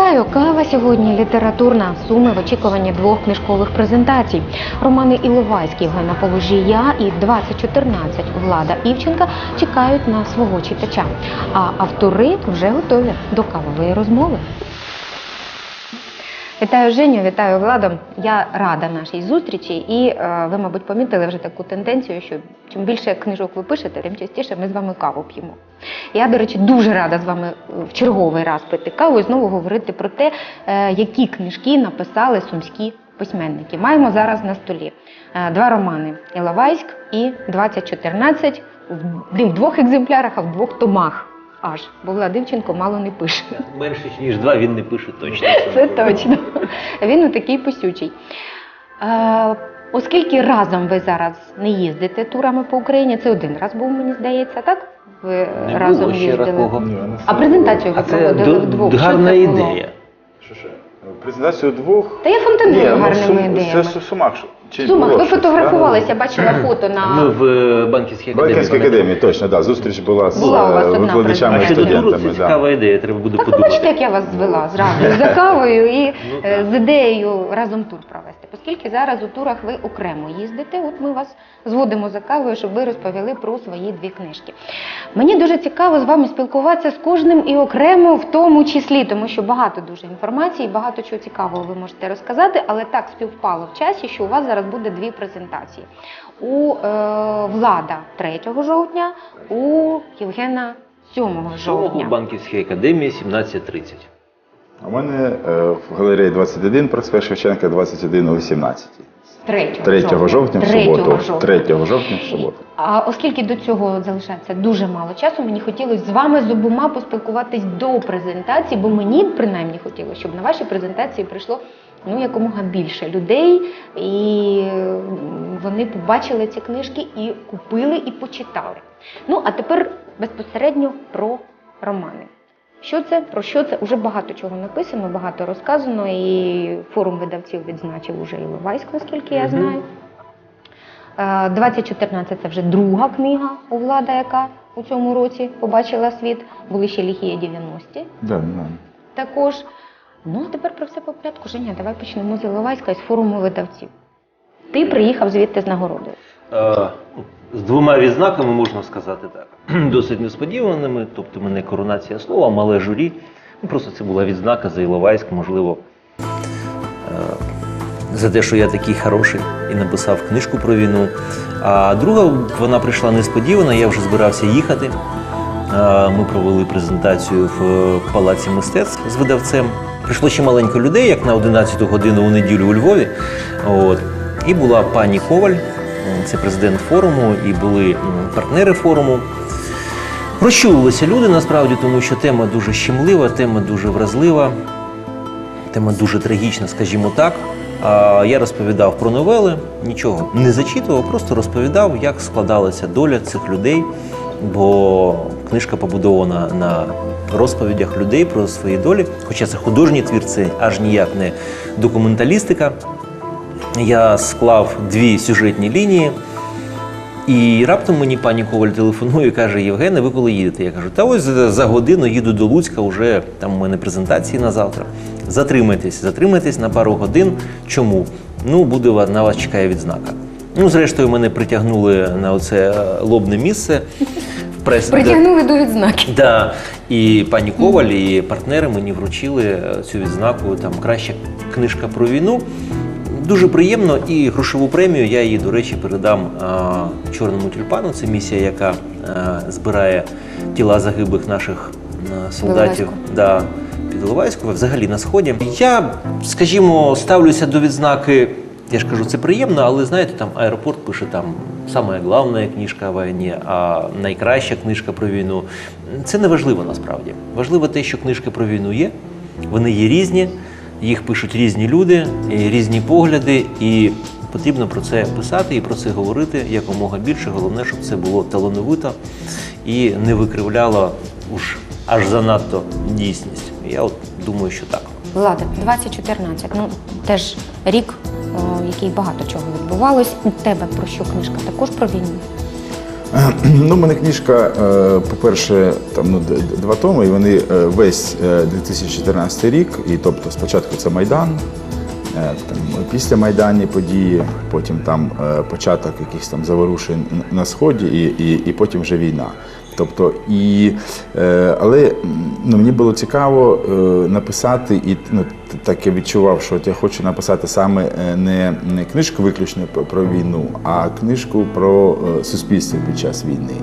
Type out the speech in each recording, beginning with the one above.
Вітаю! Кава сьогодні літературна суми в очікуванні двох книжкових презентацій. Романи Іловайський Євгена Положія і 2014 Влада Івченка чекають на свого читача. А автори вже готові до кавової розмови. Вітаю Женю, вітаю Влада. Я рада нашій зустрічі, і е, ви, мабуть, помітили вже таку тенденцію, що чим більше книжок ви пишете, тим частіше ми з вами каву п'ємо. Я, до речі, дуже рада з вами в черговий раз пити каву і знову говорити про те, е, які книжки написали сумські письменники. Маємо зараз на столі е, два романи Іловайськ і 2014 в двох екземплярах, а в двох томах. Аж, бо Владимченко мало не пише. Менше ніж два він не пише точно. Це точно. Він такий писючий. Е, оскільки разом ви зараз не їздите турами по Україні, це один раз був, мені здається, так? Ви Не разом було ще їздили. такого. Ні, А презентацію ви А проводили вдвох. Гарна ідея. Що ще? Презентацію двох. Та я фонтаную ну, гарними ідеями. Це Сумах. Чи було ви щось, фотографувалися, бачила фото на Ми в е, банківській академії. Банківській пам'ятаєте? академії, точно, да. Зустріч була з Була у вас е, одна викладачами А і щодо туру, це студентами. Да. цікава ідея, треба буде Так ви бачите, подумати. як я вас звела зразу за кавою і Ну, е, з ідеєю разом тур провести. Оскільки зараз у турах ви окремо їздите, от ми вас зводимо за кавою, щоб ви розповіли про свої дві книжки. Мені дуже цікаво з вами спілкуватися з кожним і окремо в тому числі, тому що багато дуже інформації, багато чого цікавого ви можете розказати, але так співпало в часі, що у вас зараз буде дві презентації. У е, Влада 3 жовтня, у Євгена 7 жовтня. в банківській академії 17.30. А в мене е, в галереї 21 проспект Шевченка 21 о 18. 3 3 жовтня в суботу. 3 жовтня в суботу. А оскільки до цього залишається дуже мало часу, мені хотілося з вами з обома поспілкуватись до презентації, бо мені принаймні хотілося, щоб на ваші презентації прийшло ну якомога більше людей, і вони побачили ці книжки і купили і почитали. Ну а тепер безпосередньо про романи. Що це? Про що це? Уже багато чого написано, багато розказано, і форум видавців відзначив уже Іловайськ, наскільки я знаю. Е, 2014 це вже друга книга у влада, яка у цьому році побачила світ. Були ще ліхія 90-ті Да, да. також. Ну, а тепер про все по порядку. Женя, давай почнемо з Іловайська з форуму видавців. Ти приїхав звідти з нагородою. Е, З двома відзнаками можна сказати так. Досить несподіваними, тобто мене коронація слова, мале журі. Ну, Просто це була відзнака за Іловайськ, можливо, е, за те, що я такий хороший і написав книжку про війну. А друга вона прийшла несподівано, я вже збирався їхати. Ми провели презентацію в е, Палаці мистецтв з видавцем. Прийшло ще маленько людей, як на 11 годину у неділю у Львові. От. І була пані Коваль, це президент форуму, і були партнери форуму. Розчулилися люди насправді, тому що тема дуже щемлива, тема дуже вразлива, тема дуже трагічна, скажімо так. Я розповідав про новели, нічого не зачитував, просто розповідав, як складалася доля цих людей, бо книжка побудована на розповідях людей про свої долі. Хоча це художній твір, це аж ніяк не документалістика. Я склав дві сюжетні лінії. І раптом мені пані Коваль телефонує і каже: Євгене, ви коли їдете? Я кажу, та ось за годину їду до Луцька, вже там у мене презентації на завтра. Затримайтесь, затримайтесь на пару годин. Чому? Ну, буде на вас чекає відзнака. Ну, зрештою, мене притягнули на оце е, лобне місце прес. Притягнули до відзнаки. Да. І пані Коваль, і партнери мені вручили е, цю відзнаку. Там краща книжка про війну. Дуже приємно, і грошову премію я її, до речі, передам а, чорному тюльпану. Це місія, яка а, збирає тіла загиблих наших а, солдатів да, під Іловайську, взагалі на сході. Я, скажімо, ставлюся до відзнаки. Я ж кажу, це приємно, але знаєте, там аеропорт пише там саме головна книжка о війні, а найкраща книжка про війну. Це не важливо насправді. Важливо те, що книжки про війну є, вони є різні, їх пишуть різні люди, різні погляди, і потрібно про це писати і про це говорити якомога більше. Головне, щоб це було талановито і не викривляло уж аж занадто дійсність. Я от думаю, що так. Влада, 2014. Ну теж рік, який багато чого відбувалось. У тебе про що книжка? Також про війну. Ну, у мене книжка, е, по-перше, там ну, два томи, і вони е, весь е, 2014 рік, і тобто спочатку це Майдан, е, там, після Майдані події, потім там е, початок якихось там заворушень на Сході, і, і, і потім вже війна. Тобто, і, е, але ну, мені було цікаво е, написати, і ну, так я відчував, що от я хочу написати саме е, не, книжку виключно про, війну, а книжку про суспільство під час війни.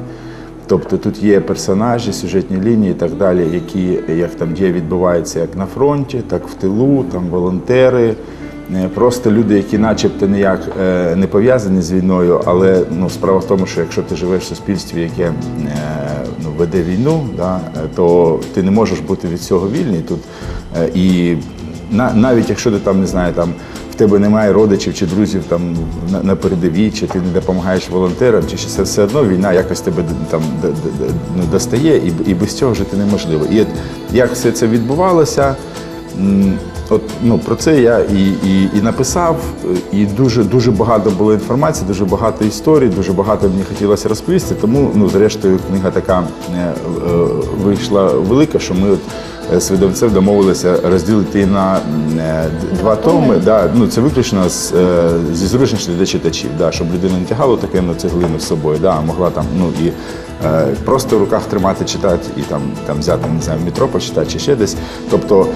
Тобто тут є персонажі, сюжетні лінії і так далі, які як там дія відбуваються як на фронті, так в тилу, там волонтери, просто люди, які начебто ніяк е, не пов'язані з війною, але ну, справа в тому, що якщо ти живеш в суспільстві, яке е, ну, веде війну, да, е, то ти не можеш бути від цього вільний тут. Е, І навіть якщо ти там не знаю, там в тебе немає родичів чи друзів там на, передовій, чи ти не допомагаєш волонтерам, чи ще все, одно війна якось тебе там ну, достає, і, і без цього жити неможливо. І як все це відбувалося, от ну про це я і, і, і написав, і дуже дуже багато було інформації, дуже багато історій, дуже багато мені хотілося розповісти. Тому ну, зрештою, книга така е, е, вийшла велика, що ми от е, видавцем домовилися розділити на е, два томи. Да, ну, це виключно з, е, зі зручності для читачів, да, щоб людина не тягала таке на цеглину з собою, да, а могла там ну, і просто в руках тримати, читати і там, там взяти не знаю, в метро почитати чи ще десь. Тобто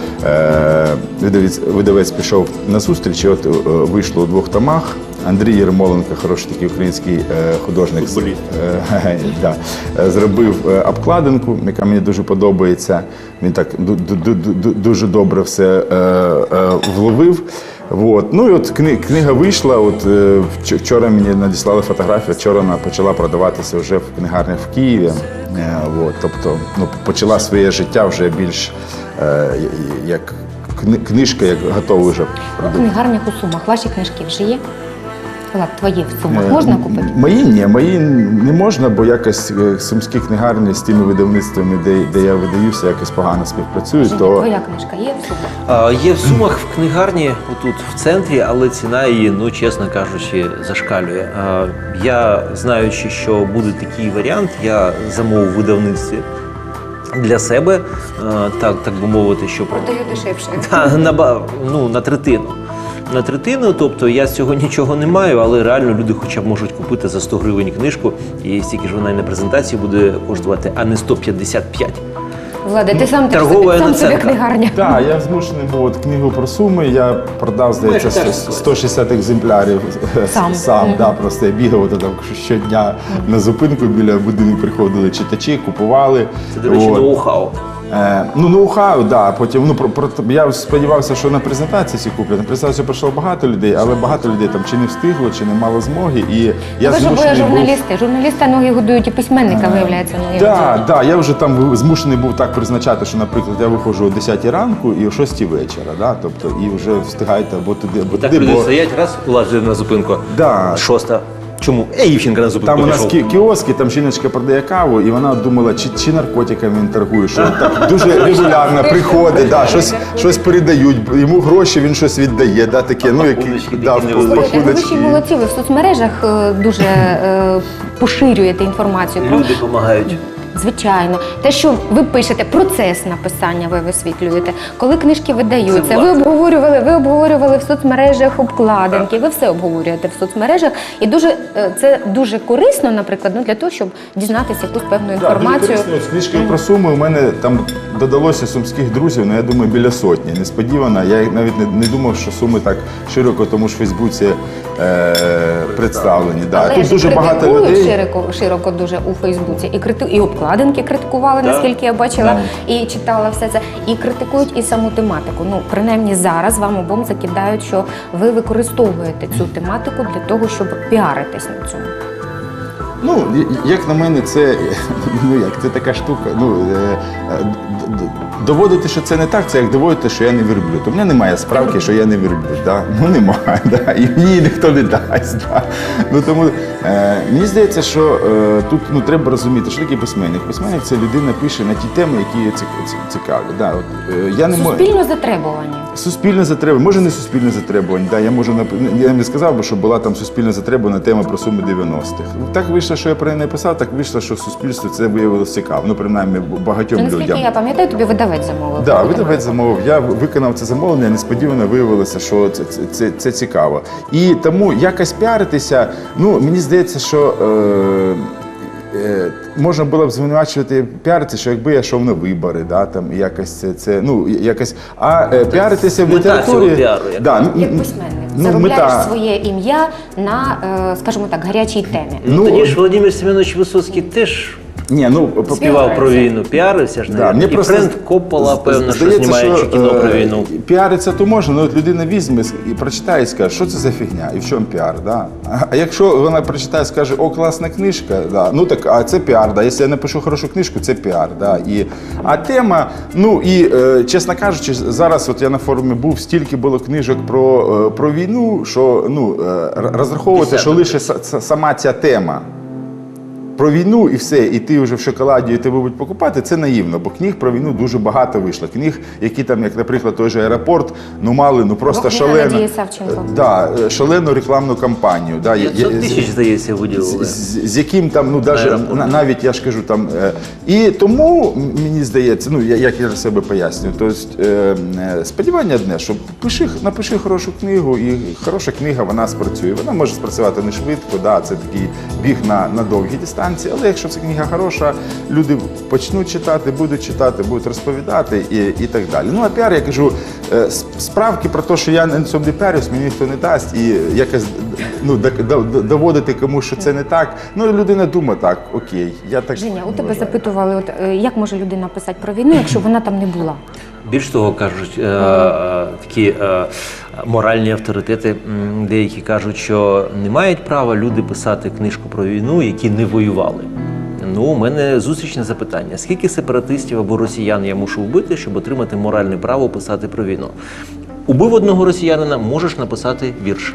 видавець, видавець пішов на зустріч, і от вийшло у двох томах. Андрій Єрмоленко, хороший такий український е, художник, Е, да, е, зробив обкладинку, яка мені дуже подобається. Він так ду- ду- ду- ду- дуже добре все вловив. Вот. Ну і от кни- книга вийшла. От е, вчора мені надіслали фотографію. Вчора вона почала продаватися вже в книгарнях в Києві. Е, от, тобто ну, почала своє життя вже більш е, як кни- книжка, як готова вже У книгарнях у Сумах ваші книжки вже є? Влад, твої в Сумах Е, можна купити? Мої ні, мої не можна, бо якось е, сумські книгарні з тими видавництвами, де, де я видаюся, якось погано співпрацюють. Женя, То твоя книжка є в Сумах? А, Є в Сумах в книгарні, отут в центрі, але ціна її, ну чесно кажучи, зашкалює. А, Я знаючи, що буде такий варіант, я замовив видавництві для себе, так, так би мовити, що Продаю дешевше. та, на, ну, на третину. На третину, тобто я з цього нічого не маю, але реально люди хоча б можуть купити за 100 гривень книжку, і стільки ж вона і на презентації буде коштувати, а не 155. Влади, ти сам, Торгова сам собі книгарня. так, я змушений був от книгу про суми. Я продав, здається, Майже теж 100 160 екземплярів Сам. сам да, просто я бігав от, там, щодня на зупинку біля будинку приходили читачі, купували. Це, до речі, От. ноу-хау. Е, ну, ноу-хау, да. Потім ну про, про я сподівався, що на презентації ці куплять. На презентацію прийшло багато людей, але багато людей там чи не встигло, чи не мало змоги. І я Ви ж обоє змушений був. журналісти. Журналіста ноги годують і письменника, виявляється, ноги Так, да, я вже там змушений був так призначати, що, наприклад, я виходжу о 10 ранку і о 6 вечора. Да? Тобто, і вже встигаєте або туди, або Так туди. люди Бо... стоять, раз, лазить на зупинку. Да. Шоста. Чому? Е, Євченка на зупинку Там у нас пішов. кіоски, там жіночка продає каву, і вона думала, чи, чи наркотиками він торгує, що так дуже регулярно приходить, да, щось, щось передають, йому гроші він щось віддає, да, таке, ну, які, Пакуночки да, такі в невеличкі. Ви пакуночки. ще молодці, ви в соцмережах е, дуже е, поширюєте інформацію про Люди допомагають. Звичайно, те, що ви пишете, процес написання ви висвітлюєте. Коли книжки видаються, ви обговорювали, ви обговорювали в соцмережах обкладинки, ви все обговорюєте в соцмережах, і дуже е, це дуже корисно, наприклад, ну для того, щоб дізнатися якусь певну інформацію. От З книжкою про суми у мене там додалося сумських друзів, ну я думаю, біля сотні. Несподівано. Я навіть не, не думав, що суми так широко, тому ж в Фейсбуці е, представлені. Да. Але Тут дуже багато людей. широко, широко дуже у Фейсбуці. І крити... і обкладинки критикували, Да. наскільки я бачила, і читала все це. І критикують і саму тематику. Ну, принаймні зараз вам обом закидають, що ви використовуєте цю тематику для того, щоб піаритись на цьому. Ну, як на мене, це ну як це така штука. Ну е, е, доводити, що це не так, це як доводити, що я не вірблюд. У мене немає справки, що я не вірблюд. Да? Ну немає, да? і мені ніхто не дасть. Да? Ну тому е, мені здається, що е, тут ну треба розуміти, що таке письменник. Письменник це людина пише на ті теми, які цікаві. Да? От, е, я не. Суспільно затребувані. Суспільне затребування, може не суспільне затребування. Да, я можу я не сказав би, що була там суспільне затребувана тема про суми 90-х. Так вийшло що я про неї написав, так вийшло, що суспільству це виявилося цікаво. Ну, принаймні, багатьом Ну, наскільки людям. я пам'ятаю, тобі видавець замовив. Да, видавець замовив. Я виконав це замовлення, несподівано виявилося, що це, це, це, це цікаво. І тому якось піаритися, ну мені здається, що. Е, е, Можна було б звинувачувати піаритися, що якби я йшов на вибори, да, там якось це, це ну якось. А е, піаритися в мета літературі цього піару, як да, Як письменник, ну, заробляєш мета. своє ім'я на, е, скажімо так, гарячій темі. Ну, Ну, тоді ж Володимир Семенович Висоцький теж Ні, ну співав про війну, піарився ж, Да, мені і просто Френк Коппола, певно, що здається, знімаючи кіно про е, війну. Піариться то можна, але от людина візьме і прочитає і скаже, що це за фігня і в чому піар. Да? А якщо вона прочитає і скаже, о, класна книжка, да, ну так, а це піар. Да? Якщо я напишу хорошу книжку, це піар. Да? І, а тема, ну і е, чесно кажучи, зараз от я на форумі був, стільки було книжок про, е, про війну, що ну, розраховувати, що лише са- са- сама ця тема про війну і все, і ти вже в шоколаді і тебе будуть покупати, це наївно, бо книг про війну дуже багато вийшло. Книг, які там, як, наприклад, той же аеропорт, ну мали ну просто шалену. Е, да, е, шалену рекламну кампанію. Да, 500 тисяч, здається, виділили. з, з яким там, ну даже, на- навіть я ж кажу там. Е, і тому мені здається, ну я як я для себе пояснюю, то е, е, сподівання одне, що пиши, напиши хорошу книгу, і хороша книга вона спрацює. Вона може спрацювати не швидко, да, це такий біг на, на довгі дистанції, але якщо це книга хороша, люди почнуть читати, будуть читати, будуть розповідати і, і так далі. Ну а піар, я кажу, е, справки про те, що я на цьому не піарюсь, мені ніхто не дасть, і якось ну, доводити комусь, що це не так. Ну, людина думає так, окей, я так. Женя, у тебе запитували, от, е, як може людина писати про війну, якщо вона там не була? Більш того, кажуть, е, такі моральні авторитети, деякі кажуть, що не мають права люди писати книжку про війну, які не воювали. Ну, у мене зустрічне запитання: скільки сепаратистів або росіян я мушу вбити, щоб отримати моральне право писати про війну? Убив одного росіянина, можеш написати вірш.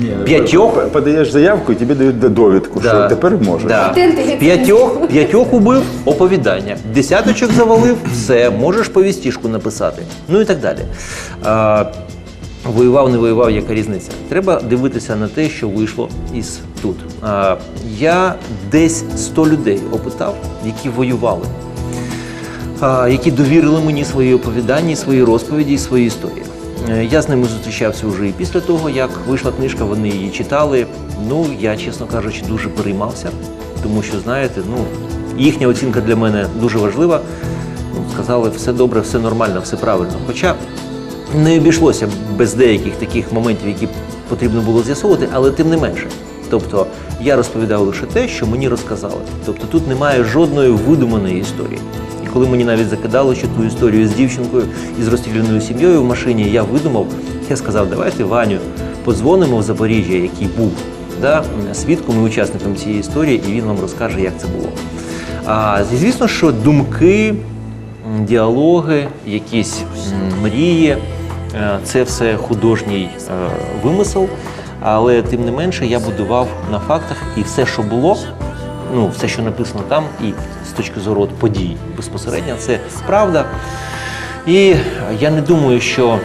Ні, П'ятьох? подаєш заявку, і тобі дають довідку, що тепер можеш. Да. П'ятьох, п'ятьох убив оповідання. Десяточок завалив, все, можеш повістішку написати. Ну і так далі. А, воював, не воював, яка різниця. Треба дивитися на те, що вийшло із тут. Я десь 100 людей опитав, які воювали. Які довірили мені свої оповідання, свої розповіді свої історії. Е, Я з ними зустрічався вже і після того, як вийшла книжка, вони її читали. Ну, я, чесно кажучи, дуже переймався, тому що, знаєте, ну, їхня оцінка для мене дуже важлива. Ну, сказали, все добре, все нормально, все правильно. Хоча не обійшлося без деяких таких моментів, які потрібно було з'ясовувати, але тим не менше. Тобто я розповідав лише те, що мені розказали. Тобто тут немає жодної видуманої історії. І коли мені навіть закидало, що ту історію з дівчинкою і з розстріляною сім'єю в машині я видумав, я сказав, давайте Ваню подзвонимо в Запоріжжя, який був да, свідком і учасником цієї історії, і він вам розкаже, як це було. А звісно, що думки, діалоги, якісь мрії це все художній е, вимисел. Але тим не менше я будував на фактах і все, що було, ну все, що написано там, і з точки зору от подій безпосередньо, це правда. І я не думаю, що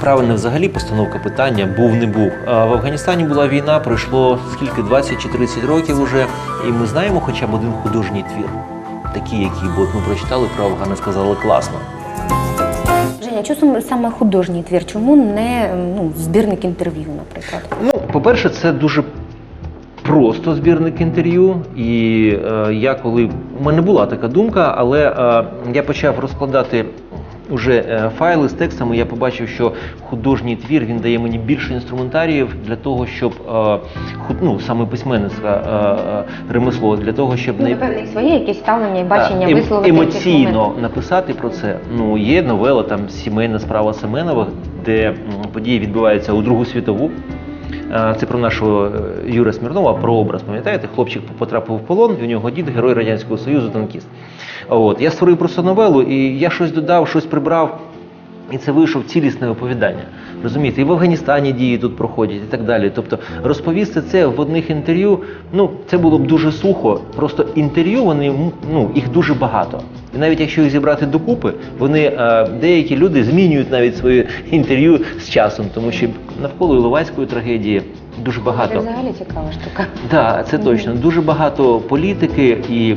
правильна взагалі постановка питання був не був. В Афганістані була війна, пройшло скільки 20 чи 30 років уже, і ми знаємо хоча б один художній твір, такий, який от ми прочитали про Афгани, сказали класно. Женя, чому саме художній твір? Чому не ну, збірник інтерв'ю, наприклад? Ну, по-перше, це дуже просто збірник інтерв'ю. І е, я коли у мене була така думка, але е, я почав розкладати. Уже е, файли з текстами я побачив, що художній твір він дає мені більше інструментаріїв для того, щоб е, ну, саме письменницьке е, ремесло, для того, щоб Ну, не своє якесь ставлення і бачення ем- висловити. емоційно написати про це. Ну є новела там сімейна справа Семенових, де події відбуваються у Другу світову. Це про нашого Юра Смірнова, про образ. Пам'ятаєте, хлопчик потрапив в полон, і у нього дід герой радянського союзу, танкіст. От я створив просто новелу, і я щось додав, щось прибрав. І це вийшов цілісне оповідання. Розумієте, і в Афганістані дії тут проходять і так далі. Тобто розповісти це в одних інтерв'ю, ну це було б дуже сухо. Просто інтерв'ю вони ну їх дуже багато. І навіть якщо їх зібрати докупи, вони е, деякі люди змінюють навіть своє інтерв'ю з часом, тому що навколо Іловайської трагедії дуже Це багато. взагалі цікава штука. Так, це точно. Дуже багато політики і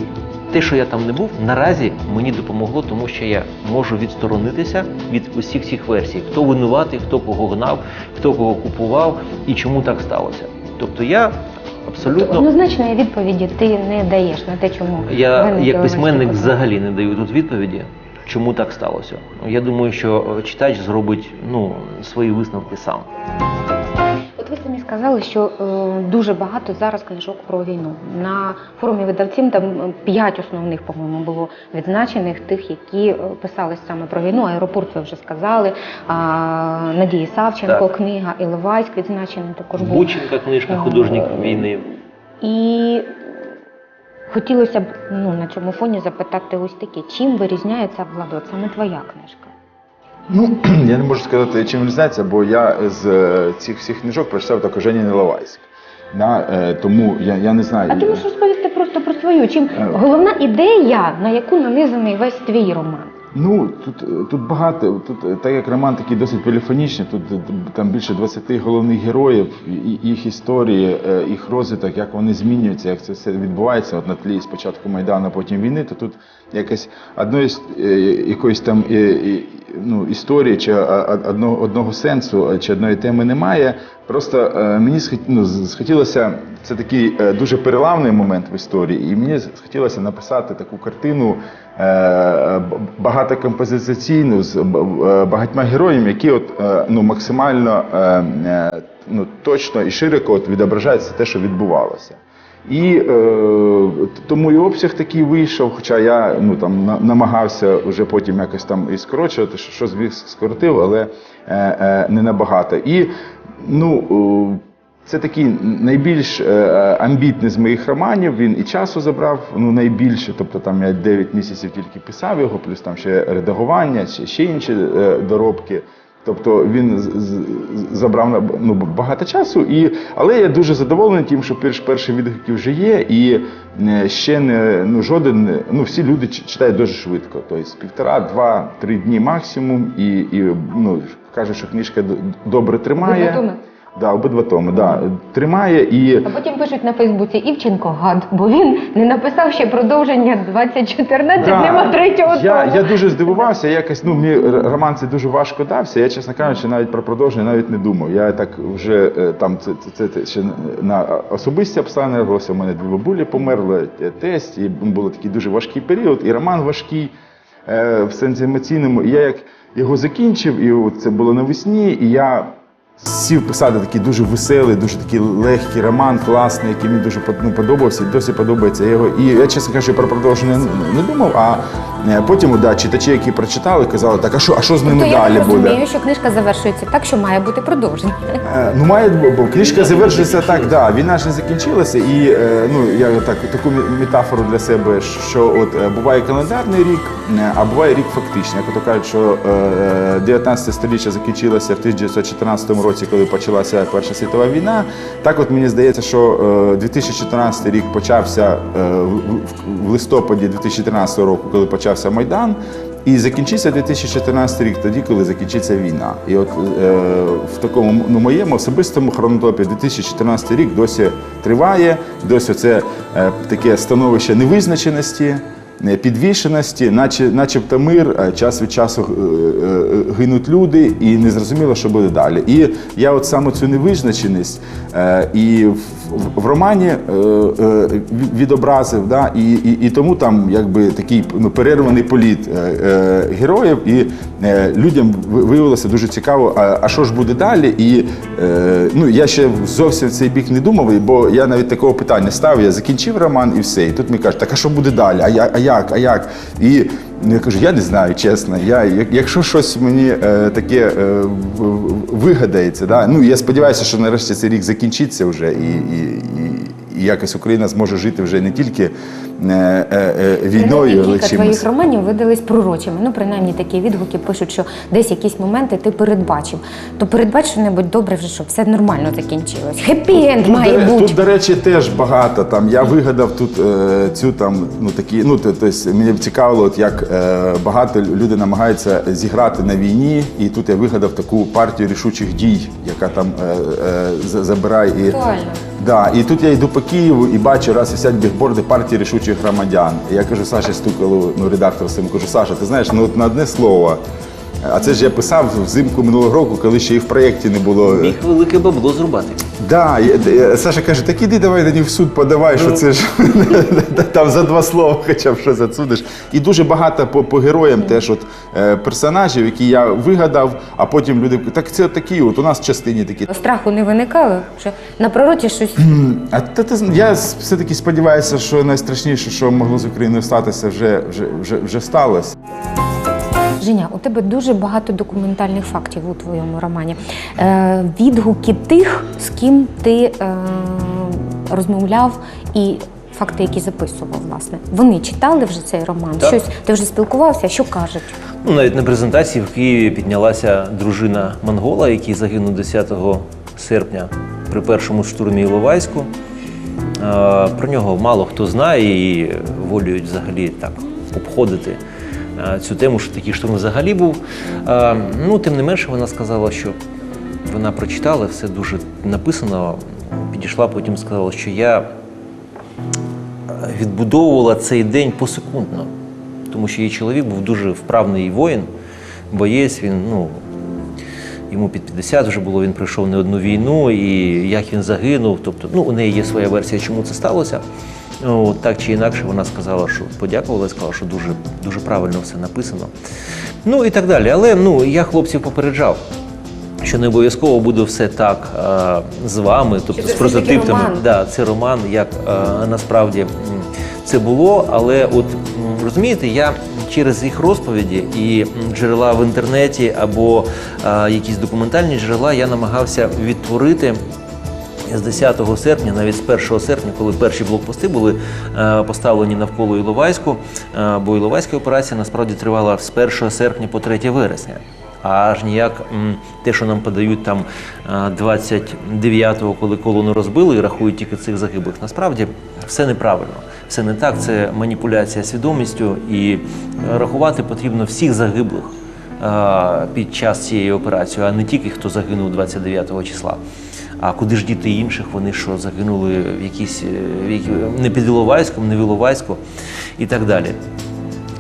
те, що я там не був, наразі мені допомогло, тому що я можу відсторонитися від усіх цих версій. Хто винуватий, хто кого гнав, хто кого купував і чому так сталося. Тобто я абсолютно Однозначної відповіді ти не даєш на те, чому я як письменник взагалі не даю тут відповіді, чому так сталося. Я думаю, що читач зробить ну свої висновки сам. От ви самі сказали, що е, дуже багато зараз книжок про війну. На форумі видавців там е, п'ять основних, по-моєму, було відзначених тих, які е, писались саме про війну. Аеропорт ви вже сказали. А, Надії Савченко, Так. книга Іловайськ відзначений також був. Бученка, книжка художник війни. І хотілося б ну, на цьому фоні запитати ось таке, чим вирізняється влада? Саме твоя книжка. Ну, я не можу сказати, чим різниця, бо я з е, цих всіх книжок прочитав також Жені Неловайськ. Да, е, тому я, я не знаю. А ти можеш розповісти просто про свою. Чим Е. головна ідея, на яку нанизаний весь твій роман? Ну тут, е, тут багато. Тут е, так як роман такий досить поліфонічний, тут е, там більше 20 головних героїв, їх історії, їх розвиток, як вони змінюються, як це все відбувається. От на тлі спочатку Майдану, потім війни, то тут якась одної якоїсь там ну, історії чи одного, одного сенсу, чи одної теми немає. Просто е, мені ну, схотілося, це такий е, дуже переламний момент в історії, і мені схотілося написати таку картину е, багатокомпозиційну з багатьма героями, які от, ну, максимально ну, точно і широко от, відображається те, що відбувалося. І е, тому і обсяг такий вийшов, хоча я ну, там, на- намагався вже потім якось там і скорочувати, що, що зміг скоротив, але е, е, не набагато. І ну, е, це такий найбільш е, амбітний з моїх романів. Він і часу забрав ну, найбільше, тобто там я 9 місяців тільки писав його, плюс там ще редагування, ще, ще інші е, доробки. Тобто він забрав ну, багато часу, і, але я дуже задоволений тим, що перш, перші відгуки вже є, і е, ще не ну, жоден, ну всі люди читають дуже швидко. Тобто півтора, два, три дні максимум, і, і ну, кажуть, що книжка добре тримає. Да, обидва томи, да. тримає і. А потім пишуть на Фейсбуці Івченко гад, бо він не написав ще продовження 2014, Да. нема третього я, тому. я дуже здивувався. Якось ну мені роман це дуже важко дався. Я, чесно кажучи, навіть про продовження навіть не думав. Я так вже е, там це, це, це, ще на особисті обставини робилося. У мене дві бабулі померли, е, тесть, і був такий дуже важкий період, і роман важкий е, в сенсі емоційному. І я як його закінчив, і от це було навесні, і я. Сів писати такий дуже веселий, дуже такий легкий роман, класний, який мені дуже ну, подобався, і досі подобається його. І я, чесно кажучи, про продовження не, думав. А потім да, читачі, які прочитали, казали, так а що, а що з ними То я далі так буде? розумію, що книжка завершується так, що має бути продовження. Е, Ну, має бо книжка завершується так, да. Війна ж не закінчилася, і е, ну я так таку метафору для себе, що от е, буває календарний рік, е, а буває рік фактичний. Як то кажуть, що е, 19 століття закінчилося в 1914 році, коли почалася Перша світова війна. Так, от мені здається, що е, 2014 рік почався е, в- в- в листопаді 2013 року, коли почався майдан. І закінчиться 2014 рік тоді, коли закінчиться війна. І от е, в такому ну, моєму особистому хронотопі 2014 рік досі триває, досі це е, таке становище невизначеності, підвішеності, наче, начебто мир, час від часу е, е, гинуть люди, і незрозуміло, що буде далі. І я от саме цю невизначеність е, і в, романі е, е, ві- відобразив, да, і, і, і тому там якби такий ну, перерваний політ е, е, героїв, і е, людям виявилося дуже цікаво, а, а що ж буде далі? І е, ну, я ще зовсім в цей бік не думав, бо я навіть такого питання ставив, я закінчив роман і все. І тут мені кажуть, так а що буде далі? А, я, а як? А як? І я кажу, я не знаю, чесно. Я, якщо щось мені е, таке е, вигадається, да? ну я сподіваюся, що нарешті цей рік закінчиться вже і, і, і, і якось Україна зможе жити вже не тільки е, е, е, війною, але кілька чимось. твоїх романів видались пророчими. Ну, принаймні такі відгуки пишуть, що десь якісь моменти ти передбачив. То передбач що-небудь добре вже, щоб все нормально закінчилось. Хеппі-енд Тут, має бути. тут, до речі, теж багато. Там я вигадав тут цю там, ну такі, ну то, тобто, мені цікавило, от як багато люди намагаються зіграти на війні, і тут я вигадав таку партію рішучих дій, яка там забирає і. Актуально. Да, і тут я йду по Києву і бачу, раз висять бігборди партії рішучих громадян. І я кажу Саші Стукалу, ну редактор своїм кажу, Саша, ти знаєш, ну от на одне слово. А це ж я писав взимку минулого року, коли ще і в проєкті не було. Міг велике бабло зрубати. Да, Саша каже, так іди давай тоді в суд подавай, що це ж там за два слова хоча б що засудиш. І дуже багато по, по героям теж от е, персонажів, які я вигадав, а потім люди кажуть, так це такі, от у нас в частині такі. Страху не виникало, що на пророті щось А та, зн- я все-таки сподіваюся, що найстрашніше, що могло з Україною статися, вже, вже, вже, вже сталося. Женя, у тебе дуже багато документальних фактів у твоєму романі. Е, відгуки тих, з ким ти е, розмовляв, і факти, які записував, власне. Вони читали вже цей роман? Так. Щось ти вже спілкувався? Що кажуть? Ну, навіть на презентації в Києві піднялася дружина Монгола, який загинув 10 серпня при першому штурмі Іловайську. Е, Про нього мало хто знає і волюють взагалі так обходити цю тему, що такий штурм взагалі був. Е, Ну, тим не менше, вона сказала, що вона прочитала, все дуже написано. Підійшла, потім сказала, що я відбудовувала цей день посекундно, тому що її чоловік був дуже вправний воїн, боєць, він, ну, йому під 50 вже було, він пройшов не одну війну, і як він загинув. Тобто, ну, у неї є своя версія, чому це сталося. Ну, так чи інакше, вона сказала, що подякувала сказала, що дуже, дуже правильно все написано. Ну і так далі. Але ну, я хлопців попереджав. Що не обов'язково буде все так е, з вами, тобто це з прототиптами. роман. Да, це роман, як е, насправді це було. Але от розумієте, я через їх розповіді і джерела в інтернеті або е, якісь документальні джерела я намагався відтворити. З 10 серпня, навіть з 1 серпня, коли перші блокпости були е, поставлені навколо Іловайську, е, бо Іловайська операція насправді тривала з 1 серпня по 3 вересня. Аж ніяк те, що нам подають там е, 29-го, коли колону розбили і рахують тільки цих загиблих, насправді все неправильно, все не так. Це маніпуляція свідомістю, і е, рахувати потрібно всіх загиблих е, під час цієї операції, а не тільки хто загинув 29 числа. А куди ж діти інших? Вони що загинули в якійсь е, не під Іловайськом, не в Іловайську і так далі.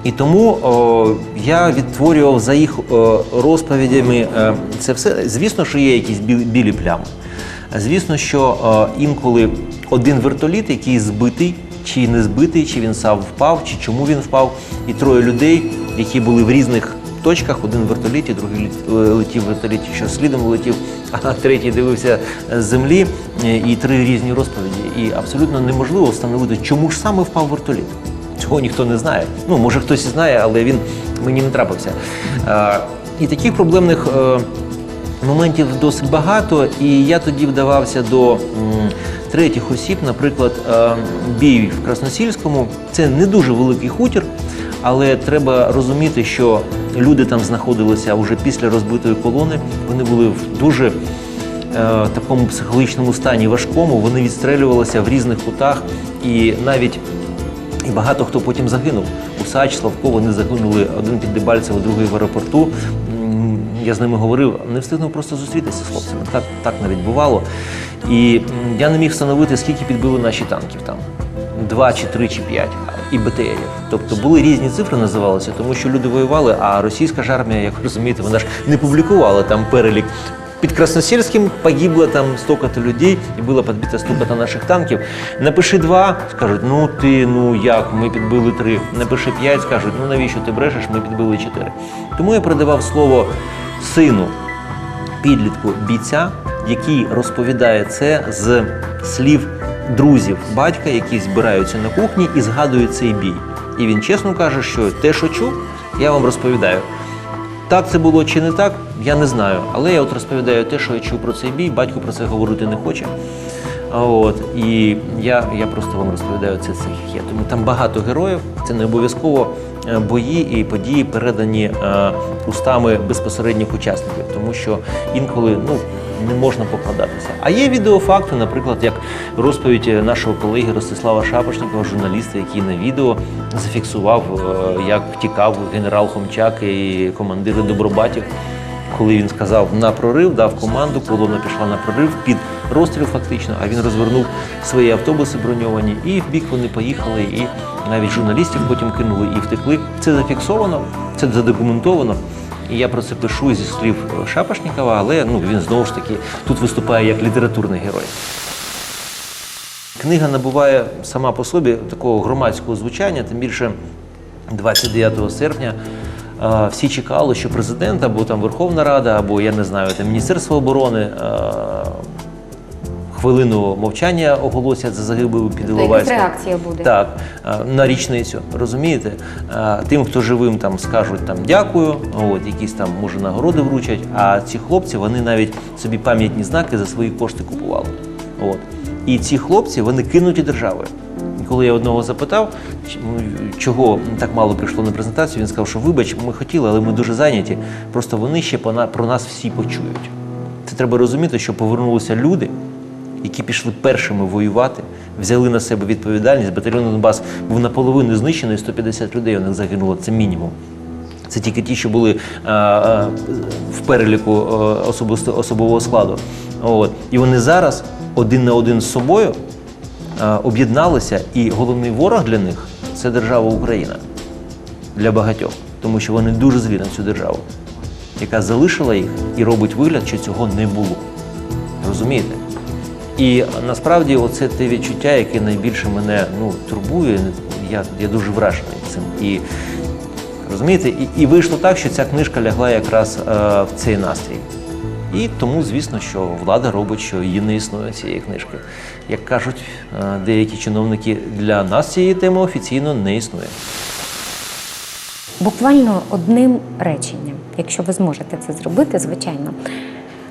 І тому о, я відтворював за їх о, розповідями е, це все. Звісно, що є якісь білі, білі плями. Звісно, що о, інколи один вертоліт, який збитий, чи не збитий, чи він сам впав, чи чому він впав, і троє людей, які були в різних точках, один вертоліті, другий е, летів вертоліті, що слідом летів, а третій дивився з землі, е, і три різні розповіді. І абсолютно неможливо встановити, чому ж саме впав вертоліт. Цього ніхто не знає. Ну, може, хтось і знає, але він мені не трапився. Е, і таких проблемних е, моментів досить багато. І я тоді вдавався до м, третіх осіб, наприклад, е, бій в Красносільському. Це не дуже великий хутір, але треба розуміти, що люди там знаходилися вже після розбитої колони. Вони були в дуже е, такому психологічному стані важкому. Вони відстрелювалися в різних кутах і навіть. І багато хто потім загинув. Усач, Славко, вони загинули один під Дебальцево, другий в аеропорту. Я з ними говорив, не встигнув просто зустрітися з хлопцями. Так, так навіть бувало. І я не міг встановити, скільки підбили наші танків там. Два чи три чи п'ять і БТРів. Тобто були різні цифри, називалися, тому що люди воювали, а російська ж армія, як розумієте, вона ж не публікувала там перелік. Під Красносельским погибло там столько-то людей і було підбито столько-то наших танків. Напиши два, скажуть, ну ти, ну як, ми підбили три. Напиши п'ять, скажуть, ну навіщо ти брешеш, ми підбили чотири. Тому я передавав слово сину підлітку бійця, який розповідає це з слів друзів батька, які збираються на кухні і згадують цей бій. І він чесно каже, що те, що чув, я вам розповідаю. Так це було чи не так, я не знаю. Але я от розповідаю те, що я чув про цей бій. Батько про це говорити не хоче. От і я, я просто вам розповідаю це цих є. Тому там багато героїв. Це не обов'язково е, бої і події передані е, устами безпосередніх учасників, тому що інколи ну. Не можна покладатися. А є відеофакти, наприклад, як розповідь нашого колеги Ростислава Шапошникова, журналіста, який на відео зафіксував, е, як втікав генерал Хомчак і командири Добробатів коли він сказав на прорив, дав команду, колона пішла на прорив під розстріл фактично, а він розвернув свої автобуси броньовані, і в бік вони поїхали, і навіть журналістів потім кинули і втекли. Це зафіксовано, це задокументовано. І я про це пишу зі слів Шапошнікова, але ну він знову ж таки тут виступає як літературний герой. Книга набуває сама по собі такого громадського звучання, тим більше 29 серпня всі чекали, що президент або там Верховна Рада, або я не знаю, там Міністерство оборони хвилину мовчання оголосять за загибелю під То якась Іловайськом. реакція буде. Так, на річницю, розумієте? Тим, хто живим, там скажуть там дякую, от якісь там може нагороди вручать. А ці хлопці вони навіть собі пам'ятні знаки за свої кошти купували. От. І ці хлопці вони кинуті державою. Коли я одного запитав, чого так мало прийшло на презентацію, він сказав, що вибач, ми хотіли, але ми дуже зайняті. Просто вони ще про нас всі почують. Це треба розуміти, що повернулися люди, які пішли першими воювати, взяли на себе відповідальність. Батальйон Донбас був наполовину знищений, 150 людей у них загинуло. Це мінімум. Це тільки ті, що були е, е, в переліку е, особисто, особового складу. От. І вони зараз один на один з собою об'єдналися, і головний ворог для них це держава Україна для багатьох, тому що вони дуже злі на цю державу, яка залишила їх і робить вигляд, що цього не було. Розумієте? І насправді оце те відчуття, яке найбільше мене ну, турбує. Я, я дуже вражений цим. І розумієте, і, і вийшло так, що ця книжка лягла якраз е, в цей настрій. І тому, звісно, що влада робить, що її не існує цієї книжки. Як кажуть е, деякі чиновники, для нас цієї теми офіційно не існує. Буквально одним реченням, якщо ви зможете це зробити, звичайно.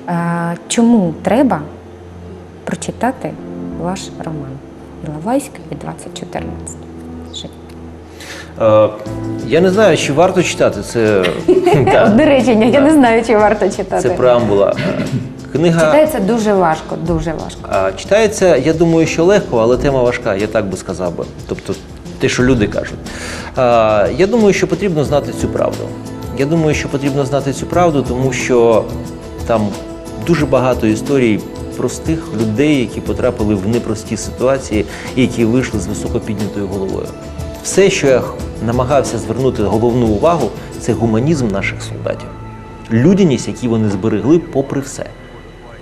Е, Чому треба прочитати ваш роман Іловайськ від 2014? Жень. Е, я не знаю, чи варто читати це. Одне речення, я не знаю, чи варто читати. Це преамбула. Е, Книга Читається дуже важко, дуже важко. а, читається, я думаю, що легко, але тема важка, я так би сказав би. Тобто те, що люди кажуть. А, я думаю, що потрібно знати цю правду. Я думаю, що потрібно знати цю правду, тому що там дуже багато історій простих людей, які потрапили в непрості ситуації і які вийшли з високо піднятою головою. Все, що я намагався звернути головну увагу, це гуманізм наших солдатів, людяність, які вони зберегли попри все.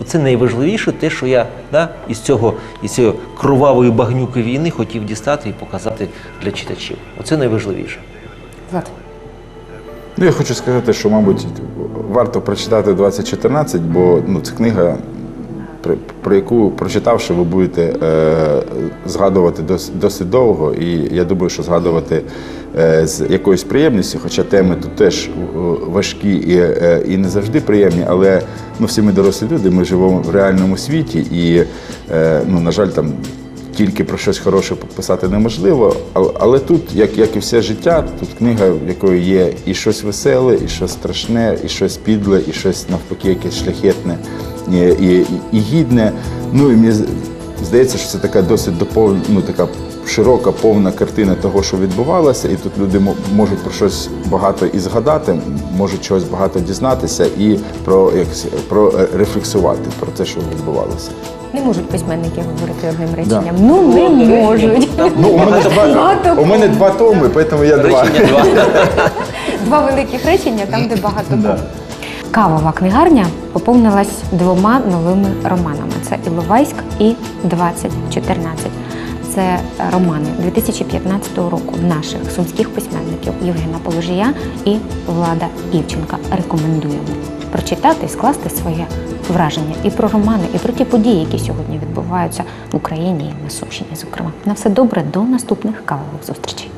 Оце найважливіше, те, що я да, із цього із цієї кровавої багнюки війни хотів дістати і показати для читачів. Оце найважливіше. Влад. Ну, я хочу сказати, що, мабуть, варто прочитати 2014, бо ну, це книга, про, яку прочитавши, ви будете е, згадувати дос, досить довго. І я думаю, що згадувати е, з якоюсь приємністю, хоча теми тут теж е, важкі і, і не завжди приємні, але ну, всі ми дорослі люди, ми живемо в реальному світі, і, ну, на жаль, там тільки про щось хороше писати неможливо, але тут, як, як і все життя, тут книга, в якої є і щось веселе, і щось страшне, і щось підле, і щось навпаки, якесь шляхетне і, і, і гідне. Ну і мені здається, що це така досить допов... ну, така широка, повна картина того, що відбувалося, і тут люди можуть про щось багато і згадати, можуть чогось багато дізнатися і про, як, про е, рефлексувати про те, що відбувалося. Не можуть письменники говорити одним Да. реченням. Ну, не можуть. Ну, у мене два, у мене два томи, тому я два. Речення два. Два великих речення там, де багато Да. Кавова книгарня поповнилась двома новими романами: це Іловайськ і 2014. Це романи 2015 року наших сумських письменників Євгена Положія і Влада Івченка. Рекомендуємо прочитати і скласти своє враження і про романи, і про ті події, які сьогодні відбуваються в Україні і на Сумщині. Зокрема, на все добре до наступних кавових зустрічей.